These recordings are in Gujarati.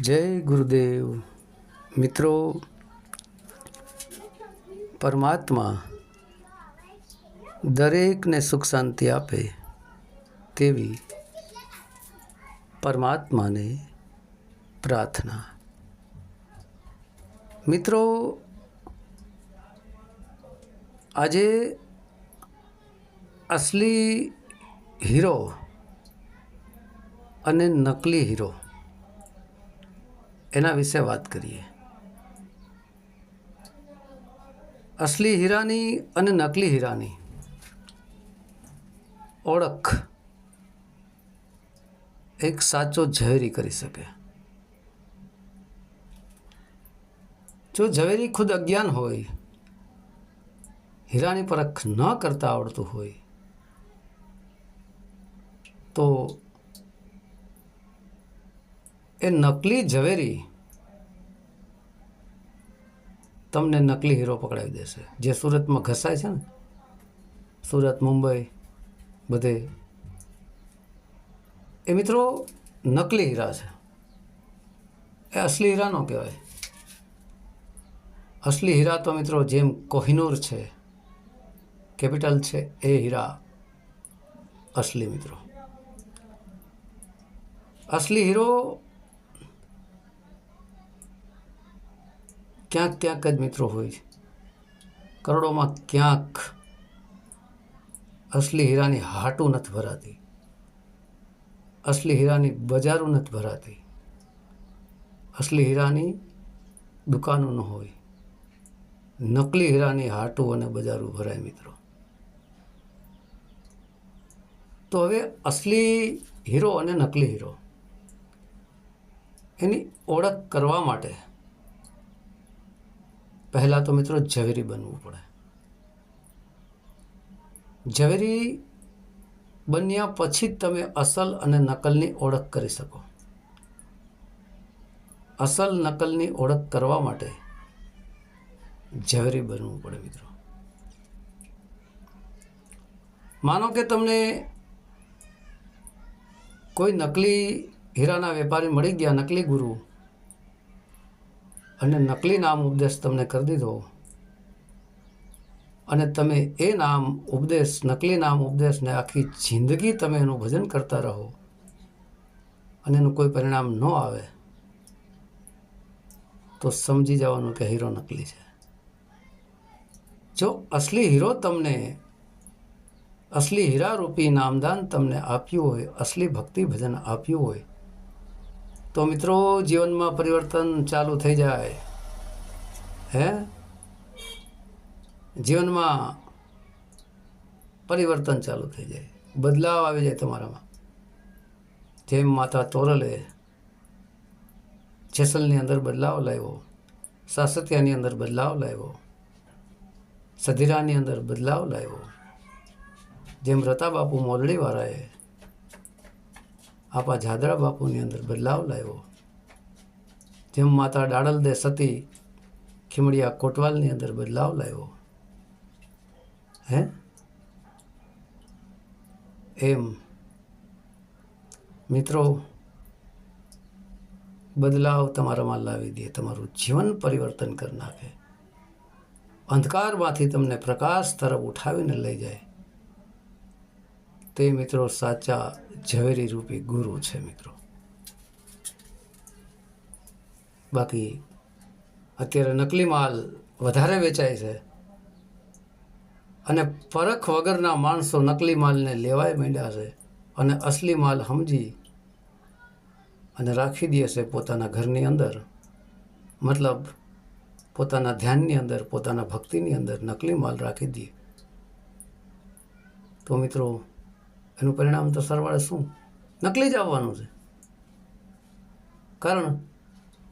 જય ગુરુદેવ. મિત્રો, પરમાત્મા દરેકને સુખ શાંતિ આપે તેવી પરમાત્માને પ્રાર્થના. મિત્રો, આજે અસલી હીરો અને નકલી હીરો એના વિશે વાત કરીએ. અસલી હીરાની અને નકલી હીરાની ઓળખ એક સાચો ઝવેરી કરી શકે. જો ઝવેરી ખુદ અજ્ઞાન હોય, હીરાની પરખ ન કરતા આવડતું હોય, તો એ નકલી ઝવેરી તમને નકલી હીરો પકડાવી દેશે. જે સુરતમાં ઘસાય છે ને, સુરત, મુંબઈ, બધે. એ મિત્રો નકલી હીરા છે. એ અસલી હીરા નો કહેવાય. અસલી હીરા તો મિત્રો જેમ કોહિનૂર છે, કેપિટલ છે, એ હીરા અસલી મિત્રો. અસલી હીરો ક્યાંક ક્યાંક જ મિત્રો હોય છે. કરોડોમાં ક્યાંક અસલી હીરાની હાટું નથી ભરાતી. અસલી હીરાની બજારો નથી ભરાતી. અસલી હીરાની દુકાનો ન હોય. નકલી હીરાની હાટું અને બજારો ભરાય મિત્રો. તો હવે અસલી હીરો અને નકલી હીરો. એની ઓળખ કરવા માટે પહેલાં તો મિત્રો ઝવેરી બનવું પડે. ઝવેરી બન્યા પછી જ તમે અસલ અને નકલની ઓળખ કરી શકો. અસલ નકલની ઓળખ કરવા માટે ઝવેરી બનવું પડે મિત્રો. માનો કે તમને કોઈ નકલી હીરાના વેપારી મળી ગયા, નકલી ગુરુ. અને નકલી નામ ઉપદેશ તમને કરી દીધો. અને તમે એ નામ ઉપદેશ, નકલી નામ ઉપદેશને આખી જિંદગી તમે એનું ભજન કરતા રહો. અને એનું કોઈ પરિણામ ન આવે, તો સમજી જવાનું કે હીરો નકલી છે. જો અસલી હીરો તમને, અસલી હીરારૂપી નામદાન તમને આપ્યું હોય, અસલી ભક્તિ ભજન આપ્યું હોય તો મિત્રો, જીવનમાં પરિવર્તન ચાલુ થઈ જાય. હે? જીવનમાં પરિવર્તન ચાલુ થઈ જાય. બદલાવ આવી જાય તમારામાં. જેમ માતા તોરલે જેસલની અંદર બદલાવ લાવ્યો સાસતિયાની અંદર બદલાવ લાવ્યો, સધીરાની અંદર બદલાવ લાવ્યો, જેમ રતા બાપુ મોરડીવાળાએ આપા જાદરા બાપુની અંદર બદલાવ લાવ્યો. જેમ માતા ડાડલ દે સતી, ખીમડિયા કોટવાલની અંદર બદલાવ લાવ્યો. હે? એમ મિત્રો, બદલાવ તમારામાં લાવી દે, તમારું જીવન પરિવર્તન કરી નાખે. અંધકારમાંથી તમને પ્રકાશ તરફ ઉઠાવીને લઈ જાય. તે મિત્રો સાચા ઝવેરી રૂપી ગુરુ છે મિત્રો. બાકી અત્યારે નકલી માલ વધારે વેચાય છે. અને પરખ વગરના માણસો નકલી માલને લેવાય માંડ્યા છે અને અસલી માલ સમજી અને રાખી દે છે પોતાના ઘરની અંદર. મતલબ પોતાના ધ્યાનની અંદર, પોતાના ભક્તિની અંદર નકલી માલ રાખી દે. તો મિત્રો એનું પરિણામ તો સરવાળે શું? નકલી જ આવવાનું છે. કારણ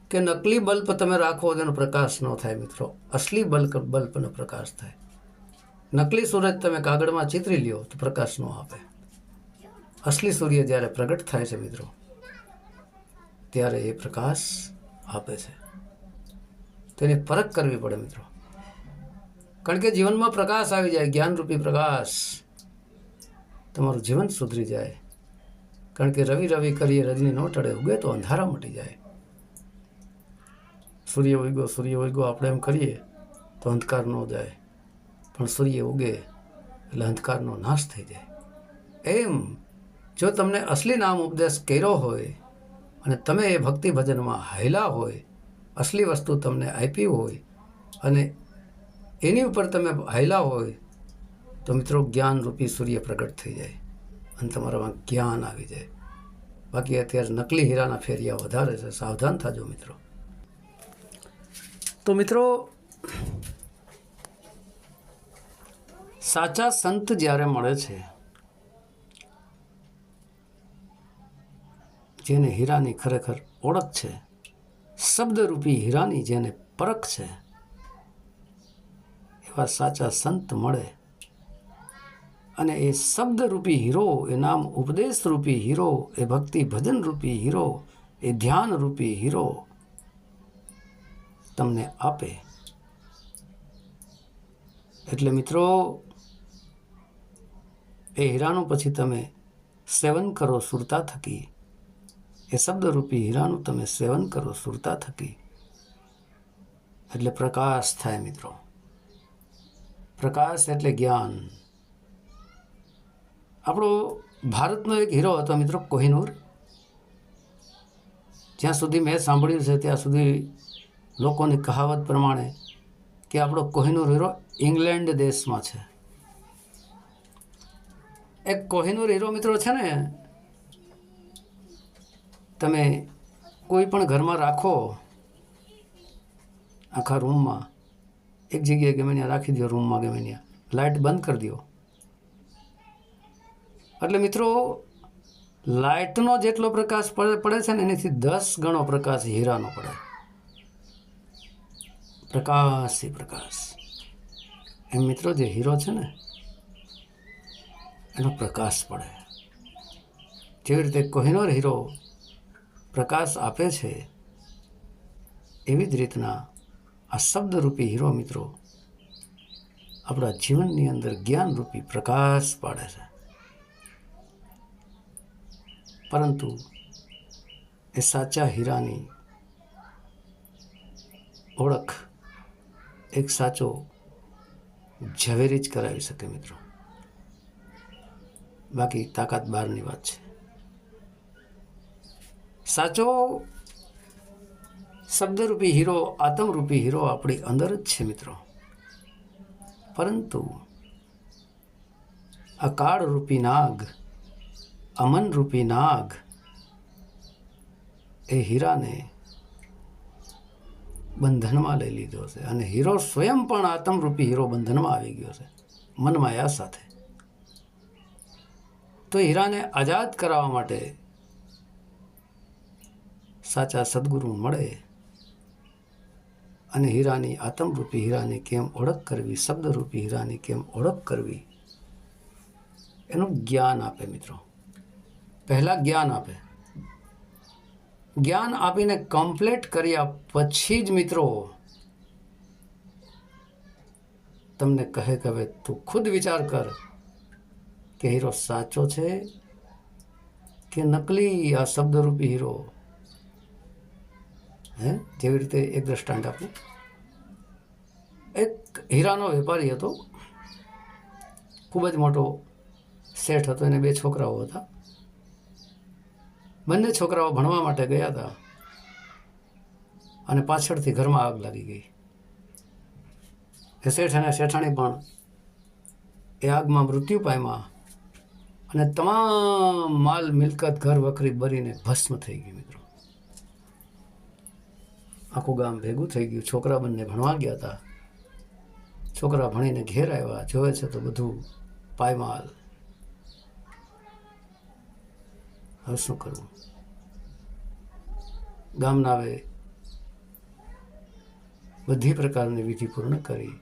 કે નકલી બલ્બ તમે રાખો તેનો પ્રકાશ ન થાય મિત્રો. અસલી બલ્બ બલ્બનો પ્રકાશ થાય. નકલી સૂરજ તમે કાગળમાં ચિતરી લ્યો તો પ્રકાશ ન આપે. અસલી સૂર્ય જ્યારે પ્રગટ થાય છે મિત્રો, ત્યારે એ પ્રકાશ આપે છે. તેની પરખ કરવી પડે મિત્રો. કારણ કે જીવનમાં પ્રકાશ આવી જાય, જ્ઞાનરૂપી પ્રકાશ. તમારું જીવન સુધરી જાય. કારણ કે રવિ રવિ કરીએ રજની ન ટળે, ઉગે તો અંધારા મટી જાય. સૂર્ય ઉગ્યો સૂર્ય ઉગ્યો, આપણે એમ કરીએ તો અંધકાર ન જાય. પણ સૂર્ય ઉગે એટલે અંધકારનો નાશ થઈ જાય. એમ જો તમને અસલી નામ ઉપદેશ કર્યો હોય અને તમે એ ભક્તિ ભજનમાં હાયલા હોય, અસલી વસ્તુ તમને આપી હોય અને એની ઉપર તમે હાયલા હોય તો મિત્રો જ્ઞાનરૂપી સૂર્ય પ્રગટ થઈ જાય અને તમારામાં જ્ઞાન આવી જાય. બાકી અત્યારે નકલી હીરાના ફેરિયા વધારે છે. સાવધાન થાજો મિત્રો. તો મિત્રો, સાચા સંત જ્યારે મળે છે, જેને હીરાની ખરેખર ઓળખ છે, શબ્દરૂપી હીરાની જેને પરખ છે, એવા સાચા સંત મળે અને એ શબ્દરૂપી હીરો, એ નામ ઉપદેશરૂપી હીરો, એ ભક્તિ ભજનરૂપી હીરો, એ ધ્યાનરૂપી હીરો તમને આપે. એટલે મિત્રો, એ હીરાનું પછી તમે સેવન કરો સુરતા થકી. એ શબ્દરૂપી હીરાનું તમે સેવન કરો સુરતા થકી. એટલે પ્રકાશ થાય મિત્રો. પ્રકાશ એટલે જ્ઞાન. આપણો ભારતનો એક હીરો હતો મિત્રો કોહિનૂર. જ્યાં સુધી મેં સાંભળ્યું છે, ત્યાં સુધી લોકોની કહાવત પ્રમાણે કે આપણો કોહિનૂર હીરો ઇંગ્લેન્ડ દેશમાં છે. એક કોહિનૂર હીરો મિત્રો છે ને, તમે કોઈ પણ ઘરમાં રાખો, આખા રૂમમાં, એક જગ્યાએ ગમે ત્યાં રાખી દો રૂમમાં ગમે ત્યાં. લાઇટ બંધ કરી દો એટલે મિત્રો, લાઇટનો જેટલો પ્રકાશ પડે પડે છે ને, એનાથી દસ ગણો પ્રકાશ હીરાનો પડે. પ્રકાશ એ પ્રકાશ. એમ મિત્રો, જે હીરો છે ને, એનો પ્રકાશ પડે. જેવી રીતે કોહિનોર હીરો પ્રકાશ આપે છે, એવી જ રીતના આ શબ્દરૂપી હીરો મિત્રો, આપણા જીવનની અંદર જ્ઞાનરૂપી પ્રકાશ પાડે છે. પરંતુ એ સાચા હીરાની ઓળખ એક સાચો ઝવેરી જ કરાવી શકે મિત્રો. બાકી તાકાત બહારની વાત છે. સાચો શબ્દરૂપી હીરો, આતમરૂપી હીરો આપણી અંદર જ છે મિત્રો. પરંતુ આ કાળરૂપી નાગ અમનરૂપી નાગ. એ હીરાને બંધનમાં લઈ લીધો છે. અને હીરો સ્વયં પણ આતમરૂપી હીરો બંધનમાં આવી ગયો છે મનમાયા સાથે. તો હીરાને આઝાદ કરાવવા માટે સાચા સદગુરુ મળે અને હીરાની આતમરૂપી હીરાની કેમ ઓળખ કરવી, શબ્દરૂપી હીરાની કેમ ઓળખ કરવી, એનું જ્ઞાન આપે મિત્રો. પહેલાં જ્ઞાન આપે. જ્ઞાન આપીને કમ્પ્લીટ કર્યા પછી જ મિત્રો, તમને કહે કે હવે તું ખુદ વિચાર કર કે હીરો સાચો છે કે નકલી આ શબ્દરૂપી હીરો? હે? જેવી રીતે એક દ્રષ્ટાંત આપું. એક હીરાનો વેપારી હતો. ખૂબ જ મોટો શેઠ હતો, એને બે છોકરાઓ હતા. બંને છોકરાઓ ભણવા માટે ગયા હતા. અને પાછળથી ઘરમાં આગ લાગી ગઈ. એ શેઠ અને શેઠાણી પણ એ આગમાં મૃત્યુ પામ્યા અને તમામ માલ, મિલકત, ઘર વખરી બરીને ભસ્મ થઈ ગયું મિત્રો. આખું ગામ ભેગું થઈ ગયું. છોકરા બંને ભણવા ગયા હતા. છોકરા ભણીને ઘેર આવ્યા. જોવે છે તો બધું પાયમાલ હવે શું કરવું. ગામના આવે બધી પ્રકારની વિધિ પૂર્ણ કરી.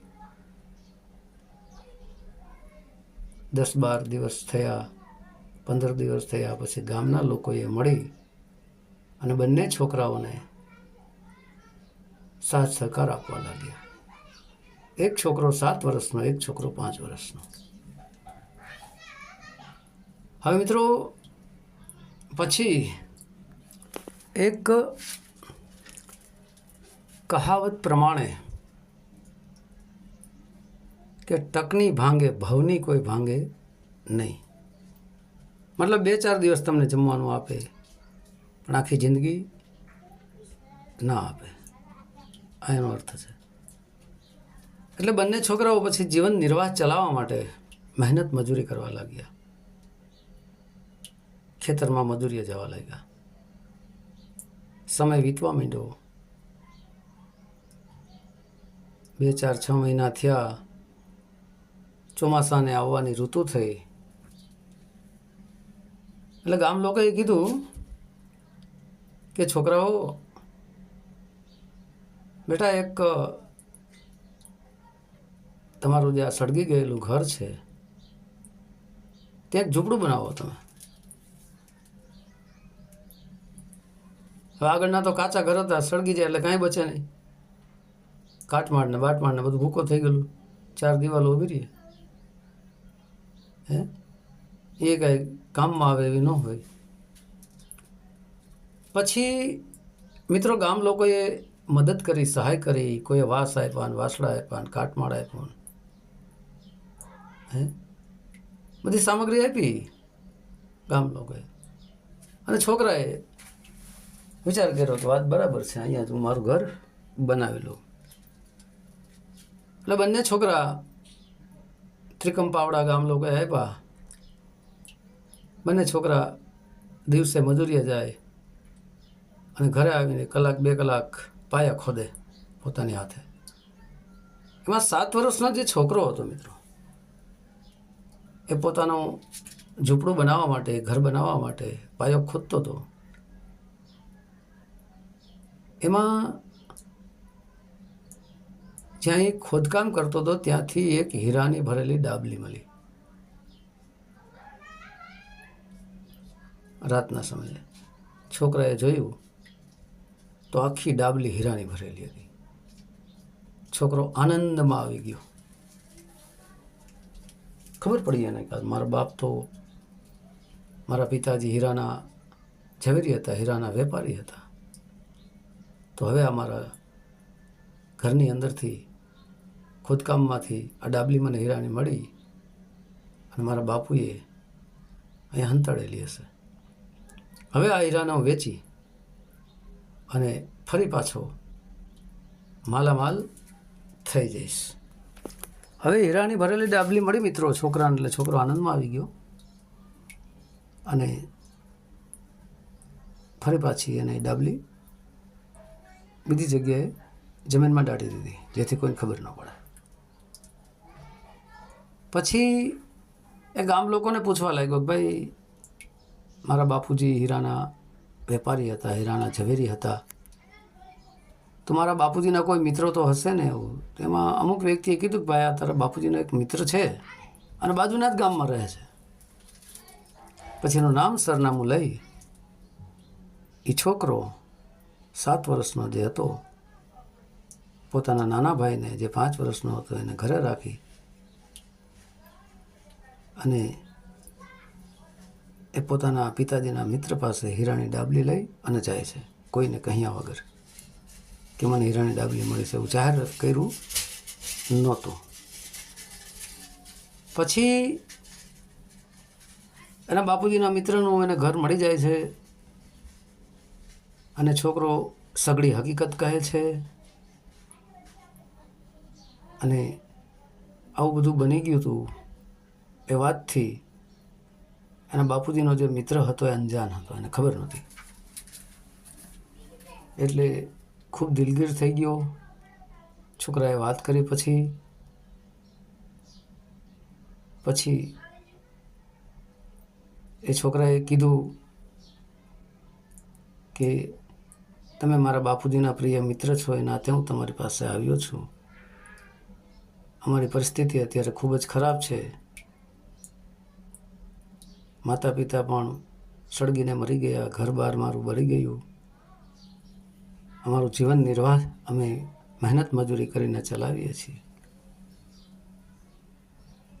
દસ બાર દિવસ થયા, પંદર દિવસ થયા, પછી ગામના લોકોએ મળી અને બંને છોકરાઓને સાથ સહકાર આપવા લાગ્યા. એક છોકરો સાત વર્ષનો, એક છોકરો પાંચ વર્ષનો. હવે મિત્રો પછી એક કહાવત પ્રમાણે કે ટકની ભાંગે, ભવની કોઈ ભાંગે નહીં. મતલબ બે ચાર દિવસ તમને જમવાનું આપે, પણ આખી જિંદગી ના આપે. એનો અર્થ છે. એટલે બંને છોકરાઓ પછી જીવન નિર્વાહ ચલાવવા માટે મહેનત મજૂરી કરવા લાગ્યા. ખેતરમાં મજૂરીએ જવા લાગ્યા. સમય વીતવા માંડ્યો. બે ચાર છ મહિના થયા. ચોમાસાને આવવાની ઋતુ થઈ. એટલે ગામ લોકોએ કીધું કે, છોકરાઓ, બેટા એક, તમારું જે આ સળગી ગયેલું ઘર છે, ત્યાં ઝૂંપડું બનાવો તમે. હવે આગળના તો કાચા ઘર હતા, સળગી જાય એટલે કાંઈ બચે નહીં. કાટમાળને બાટમાળને બધું ભૂકો થઈ ગયેલું. ચાર દિવાલો ઊભી રહી. હે? એ કાંઈ કામમાં આવે એવી ન હોય. પછી મિત્રો ગામ લોકોએ મદદ કરી, સહાય કરી. કોઈએ વાસ આપ્યા વાસડા આપ્યા કાટમાળ આપ્યો હે? બધી સામગ્રી આપી ગામ લોકોએ. અને છોકરાએ વિચાર કર્યો કે વાત બરાબર છે, અહીંયા હું મારું ઘર બનાવી એટલે બંને છોકરા ત્રિકમપાવડા ગામ લોકોએ આપ્યા બંને છોકરા દિવસે મજૂરીએ જાય અને ઘરે આવીને કલાક બે કલાક પાયા ખોદે પોતાની હાથે. એમાં સાત વર્ષનો જે છોકરો હતો મિત્રો, એ પોતાનું ઝૂંપડું બનાવવા માટે, ઘર બનાવવા માટે પાયો ખોદતો હતો. એમાં જ્યાં એ ખોદકામ કરતો હતો, ત્યાંથી એક હીરાની ભરેલી ડાબલી મળી. રાતના સમયે. છોકરાએ જોયું તો આખી ડાબલી હીરાની ભરેલી હતી. છોકરો આનંદમાં આવી ગયો. ખબર પડી એને કે મારા બાપ તો મારા પિતાજી હીરાના ઝવેરી હતા, હીરાના વેપારી હતા. તો હવે અમારા ઘરની અંદરથી ખોદકામમાંથી આ ડાબલી મને હીરાની મળી અને મારા બાપુએ અહીંયા હંતાડેલી હશે. હવે આ હીરાને હું વેચી અને ફરી પાછો માલામાલ થઈ જઈશ. હવે હીરાની ભરેલી ડાબલી મળી મિત્રો, છોકરાને એટલે છોકરો આનંદમાં આવી ગયો. અને ફરી પાછી એને ડાબલી બીજી જગ્યાએ જમીનમાં દાટી દીધી, જેથી કોઈને ખબર ન પડે. પછી એ ગામ લોકોને પૂછવા લાગ્યો ભાઈ, મારા બાપુજી હીરાના વેપારી હતા, હીરાના ઝવેરી હતા. તો મારા બાપુજીના કોઈ મિત્રો તો હશે ને એવું? તેમાં અમુક વ્યક્તિએ કીધું કે ભાઈ, આ તારા બાપુજીનો એક મિત્ર છે અને બાજુના જ ગામમાં રહે છે. પછી એનું નામ, સરનામું લઈ એ છોકરો સાત વર્ષનો જે હતો, પોતાના નાના ભાઈને જે પાંચ વર્ષનો હતો એને ઘરે રાખી અને એ પોતાના પિતાજીના મિત્ર પાસે હીરાની ડાબલી લઈ અને જાય છે, કોઈને કહ્યા વગર. કે મને હીરાની ડાબલી મળી છે એવું જાહેર કર્યું નહોતું. પછી એના બાપુજીના મિત્રનું એને ઘર મળી જાય છે અને છોકરો સગડી હકીકત કહે છે અને આવું બધું બની ગયું હતું એ વાતથી એના બાપુજીનો જે મિત્ર હતો એ અંજાન હતો, એને ખબર નહોતી. એટલે ખૂબ દિલગીર થઈ ગયો. છોકરાએ વાત કરી પછી પછી એ છોકરાએ કીધું કે તમે મારા બાપુજીના પ્રિય મિત્ર છો એ નાતે હું તમારી પાસે આવ્યો છું. અમારી પરિસ્થિતિ અત્યારે ખૂબ જ ખરાબ છે. માતા પિતા પણ સળગીને મરી ગયા, ઘર બાર મારું બળી ગયું. અમારું જીવન નિર્વાહ અમે મહેનત મજૂરી કરીને ચલાવીએ છીએ.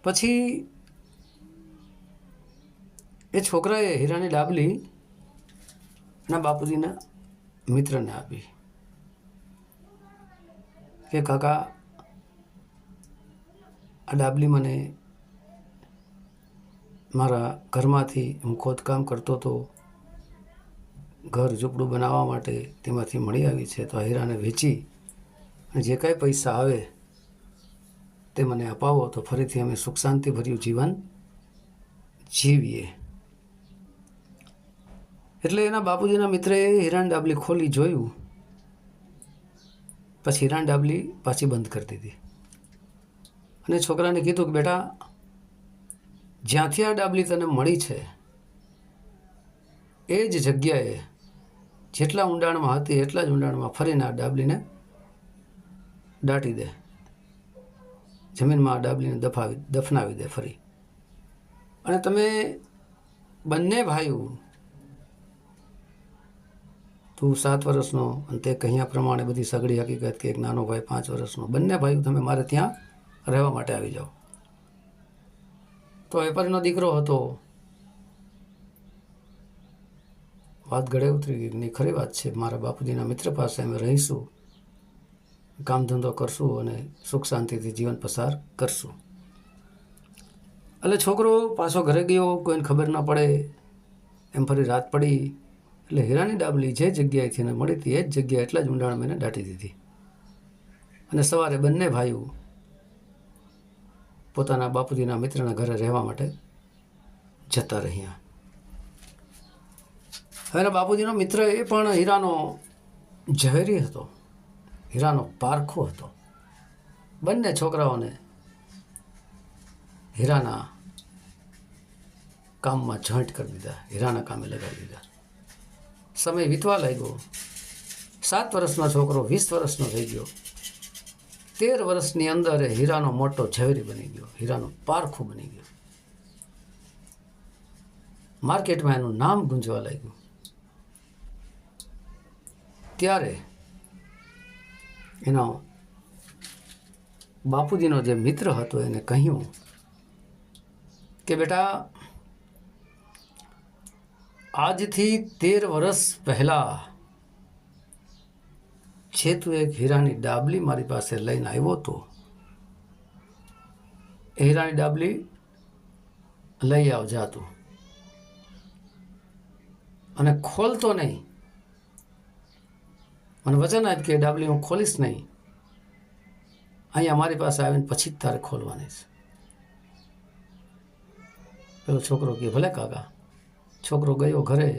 પછી એ છોકરાએ હીરાની ડાબલી ના બાપુજીના મિત્રને આપી. કે કાકા, આ ડાબલી મને મારા ઘરમાંથી હું ખોદકામ કરતો હતો ઘર ઝૂંપડું બનાવવા માટે તેમાંથી મળી આવી છે તો હીરાને વેચી અને જે કાંઈ પૈસા આવે તે મને અપાવો તો ફરીથી અમે સુખ શાંતિભર્યું જીવન જીવીએ. એટલે એના બાપુજીના મિત્રએ હિરાણ ડાબલી ખોલી જોયું. પછી હિરાણ ડાબલી પાછી બંધ કરી દીધી. અને છોકરાને કીધું કે બેટા, જ્યાંથી આ ડાબલી તને મળી છે, એ જ જગ્યાએ જેટલા ઊંડાણમાં હતી એટલા જ ઊંડાણમાં ફરીને આ ડાબલીને દાટી દે. જમીનમાં આ ડાબલીને દફાવી દફનાવી દે ફરી. અને તમે બંને ભાઈઓ તું સાત વર્ષનો અને તે કહ્યા પ્રમાણે બધી સગડી હકીકત કે એક નાનો ભાઈ પાંચ વર્ષનો. બંને ભાઈઓ તમે મારે ત્યાં રહેવા માટે આવી જાઓ. તો વેપારીનો દીકરો હતો. વાત ગળે ઉતરી ગઈ ની ખરી વાત છે. મારા બાપુજીના મિત્ર પાસે અમે રહીશું. કામ ધંધો કરશું અને સુખ શાંતિથી જીવન પસાર કરશું. એટલે છોકરો પાછો ઘરે ગયો, કોઈને ખબર ના પડે. એમ ફરી રાત પડી. એટલે હીરાની ડાબલી જે જગ્યાએથી એને મળી હતી, એ જ જગ્યાએ એટલા જ ઊંડાણમાં એને દાટી દીધી. અને સવારે બંને ભાઈઓ પોતાના બાપુજીના મિત્રના ઘરે રહેવા માટે જતા રહ્યા. હવે બાપુજીનો મિત્ર એ પણ હીરાનો ઝવેરી હતો. હીરાનો પારખો હતો. બંને છોકરાઓને હીરાના કામમાં જંટ કરી દીધા. હીરાના કામે લગાવી દીધા. સમય વીતવા લાગ્યો. સાત વર્ષનો છોકરો વીસ વર્ષનો થઈ ગયો. તેર વર્ષની અંદર હીરાનો મોટો ઝવેરી બની ગયો. હીરાનો પારખું બની ગયો. માર્કેટમાં એનું નામ ગુંજવા લાગ્યું. ત્યારે એનો બાપુજીનો જે મિત્ર હતો એને કહ્યું કે બેટા આજથી તેર વર્ષ પહેલાં છે તું એક હીરાની ડાબલી મારી પાસે લઈને આવ્યો હતો. હીરાની ડાબલી લઈ આવ જા અને ખોલતો નહીં. મને વચન આપ કે ડાબલી હું ખોલીશ નહીં. અહીંયા મારી પાસે આવીને પછી જ તારે ખોલવાની છે. પેલો છોકરો કે ભલે કાકા છોકરો ગયો ઘરે,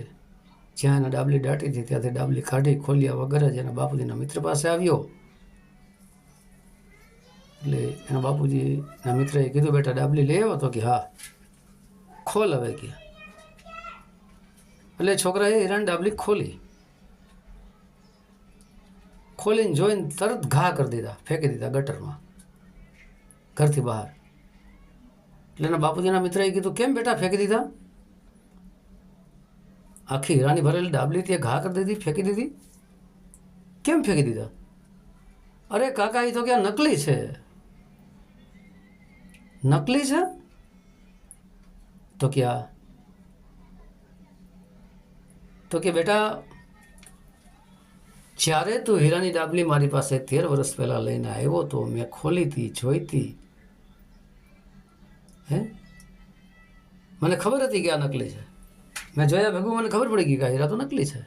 જ્યાં એને ડાબલી દાટી હતી, ત્યાંથી ડાબલી કાઢી ખોલ્યા વગર જ એના બાપુજીના મિત્ર પાસે આવ્યો. એટલે એના બાપુજીના મિત્રએ કીધું, બેટા, ડાબલી લઈ આવ્યો તો કે, હા. ખોલ હવે કે એટલે છોકરાએ હિરાણ ડાબલી ખોલી. ખોલીને જોઈને તરત ઘા કરી દીધા, ફેંકી દીધા ગટરમાં, ઘરથી બહાર. એટલે એના બાપુજીના મિત્રએ કીધું, કેમ બેટા ફેંકી દીધા? આખી હીરાની ભરેલી ડાબલી તે ઘા કરી દીધી, ફેંકી દીધી? કેમ ફેંકી દીધા? અરે કાકા એ તો ક્યાં નકલી છે? નકલી છે? તો ક્યાં તો કે બેટા, જ્યારે તું હીરાની ડાબલી મારી પાસે તેર વર્ષ પહેલાં લઈને આવ્યો તો મેં ખોલી હતી જોઈતી. હે? મને ખબર હતી કે આ નકલી છે. મેં જોયા ભેગું મને ખબર પડી ગઈ કે હીરા તો નકલી છે.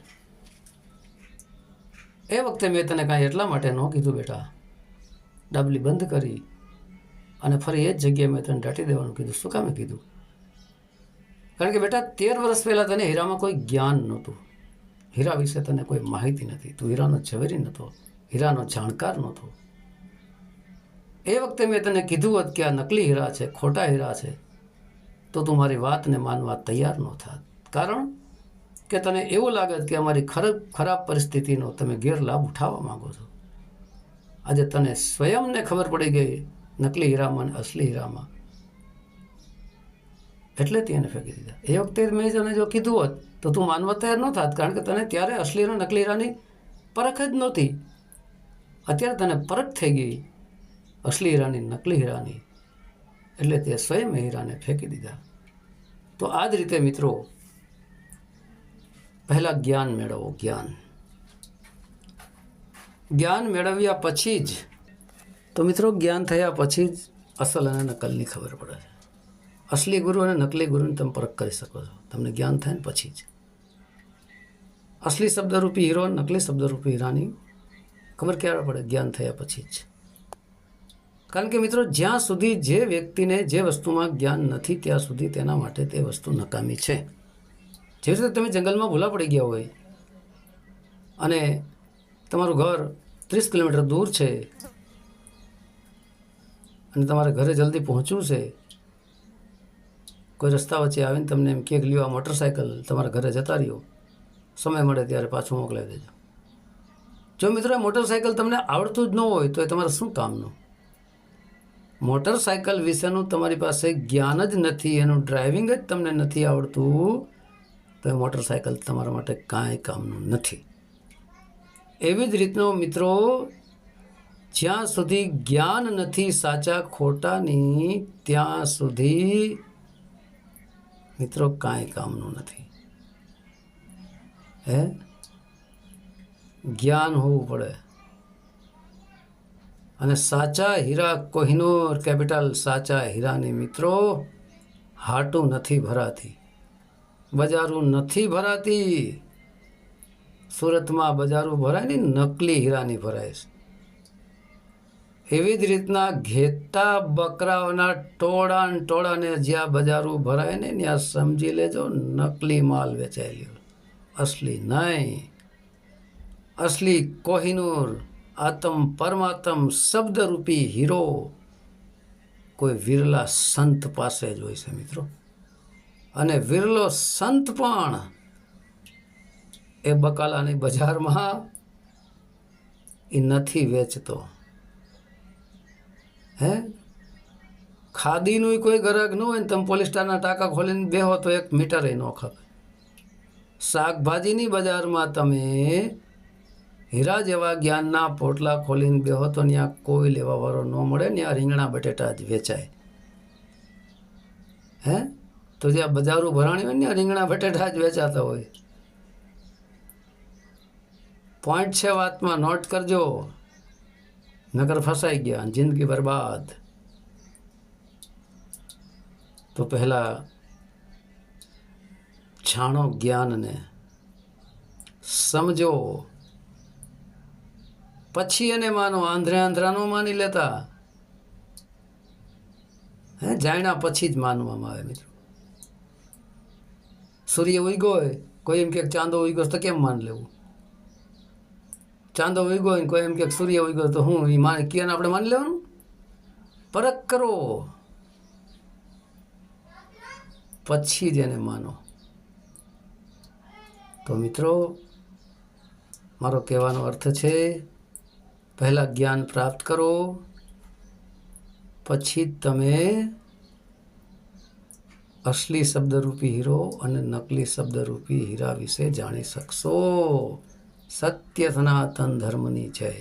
એ વખતે મેં તને કાંઈ એટલા માટે ન કીધું બેટા. ડાબલી બંધ કરી અને ફરી એ જ જગ્યાએ મેં તને દાટી દેવાનું કીધું. શું કામે કીધું? કારણ કે બેટા, તેર વર્ષ પહેલાં તને હીરામાં કોઈ જ્ઞાન નહોતું. હીરા વિશે તને કોઈ માહિતી નથી. તું હીરાનો ઝવેરી નહોતો હીરાનો જાણકાર નહોતો એ વખતે મેં તને કીધું હોત કે આ નકલી હીરા છે, ખોટા હીરા છે, તો તું મારી વાતને માનવા તૈયાર ન થાત. કારણ કે તને એવું લાગે કે અમારી ખરાબ ખરાબ પરિસ્થિતિનો તમે ગેરલાભ ઉઠાવવા માંગો છો. આજે તને સ્વયંને ખબર પડી ગઈ, નકલી હીરામાં અને અસલી હીરામાં એટલે તેને ફેંકી દીધા. એ વખતે મેં તને જો કીધું હોત, તો તું માનવા તૈયાર ન થાત, કારણ કે તને ત્યારે અસલી અને નકલી હીરાની પરખ જ નહોતી. અત્યારે તને પરખ થઈ ગઈ, અસલી હીરાની, નકલી હીરાની. એટલે તે સ્વયં હીરાને ફેંકી દીધા. તો આ જ રીતે મિત્રો પહેલાં જ્ઞાન મેળવો, જ્ઞાન. જ્ઞાન મેળવ્યા પછી જ, તો મિત્રો જ્ઞાન થયા પછી જ અસલ અને નકલની ખબર પડે છે. અસલી ગુરુ અને નકલી ગુરુને તમે પરખ કરી શકો છો. તમને જ્ઞાન થાય ને પછી જ. અસલી શબ્દરૂપી હીરો, નકલી શબ્દરૂપી હીરાની ખબર ક્યારે પડે? જ્ઞાન થયા પછી જ. કારણ કે મિત્રો, જ્યાં સુધી જે વ્યક્તિને જે વસ્તુમાં જ્ઞાન નથી, ત્યાં સુધી તેના માટે તે વસ્તુ નકામી છે. જેવી રીતે તમે જંગલમાં ભૂલા પડી ગયા હોય અને તમારું ઘર ત્રીસ કિલોમીટર દૂર છે અને તમારે ઘરે જલ્દી પહોંચવું છે, કોઈ રસ્તા વચ્ચે આવીને તમને એમ કેક લ્યો આ મોટરસાયકલ તમારા ઘરે જતા રહ્યો, સમય મળે ત્યારે પાછું મોકલાવી દેજો. જો મિત્રો મોટરસાયકલ તમને આવડતું જ ન હોય તો એ તમારે શું કામનું? મોટરસાયકલ વિશેનું તમારી પાસે જ્ઞાન જ નથી, એનું ડ્રાઇવિંગ જ તમને નથી આવડતું. તો એ મોટરસાયકલ તમારા માટે કાંઈ કામનું નથી. એવી જ રીતનો મિત્રો, જ્યાં સુધી જ્ઞાન નથી સાચા ખોટાની, ત્યાં સુધી મિત્રો કાંઈ કામનું નથી. હે? જ્ઞાન હોવું પડે. અને સાચા હીરા કોહિનૂર કેપિટલ સાચા હીરાની મિત્રો, હાટું નથી ભરાતી. બજારું નથી ભરાતી. સુરતમાં બજારું ભરાય ને નકલી હીરાની ભરાય છે. એવી જ રીતના ઘેટા બકરાઓના ટોળા ટોળાને જ્યાં બજારું ભરાય ને ત્યાં સમજી લેજો, નકલી માલ વેચાયેલો. અસલી નહીં. અસલી કોહિનૂર, આતમ પરમાત્મ, શબ્દરૂપી હીરો કોઈ વિરલા સંત પાસે જ હોય છે મિત્રો. અને વિરલો સંત પણ એ બકાલાની બજારમાં એ નથી વેચતો. હે? ખાદીનું કોઈ ગ્રાહક ન હોય ને તમે પોલિસ્ટરના ટાંકા ખોલીને બેહો તો એક મીટરે ન ખપે. શાકભાજીની બજારમાં તમે હીરા જેવા જ્ઞાનના પોટલા ખોલીને બેહો તો ત્યાં કોઈ લેવાવાળો ન મળે ત્યાં રીંગણા બટેટા જ વેચાય. હે? તો જ્યાં બજારો ભરાણી હોય ને રીંગણા, બટેટા જ વેચાતા હોય. પોઈન્ટ છે વાતમાં નોટ કરજો. નગર ફસાઈ ગયા, જિંદગી બરબાદ. તો પહેલાં જાણો જ્ઞાનને. સમજો. પછી એને માનો, આંધ્રે આંધ્રાનું માની લેતા. હે, જાણ્યા પછી જ માનવામાં આવે મિત્રો. સૂર્ય ઉગ્યો હોય, કોઈ એમ કે ચાંદો ઉગ્યો તો કેમ માન લેવું? ચાંદો ઉગ્યો હોય કોઈ એમ કે સૂર્ય ઉગ્યો તો હું એ માને કિરણ આપણે માની લેવાનું? પરખ કરો. પછી જ એને માનો. તો મિત્રો, મારો કહેવાનો અર્થ છે, પહેલાં જ્ઞાન પ્રાપ્ત કરો, પછી તમે અસલી શબ્દરૂપી હીરો અને નકલી શબ્દરૂપી હીરા વિશે જાણી શકશો. સત્ય સનાતન ધર્મની જય.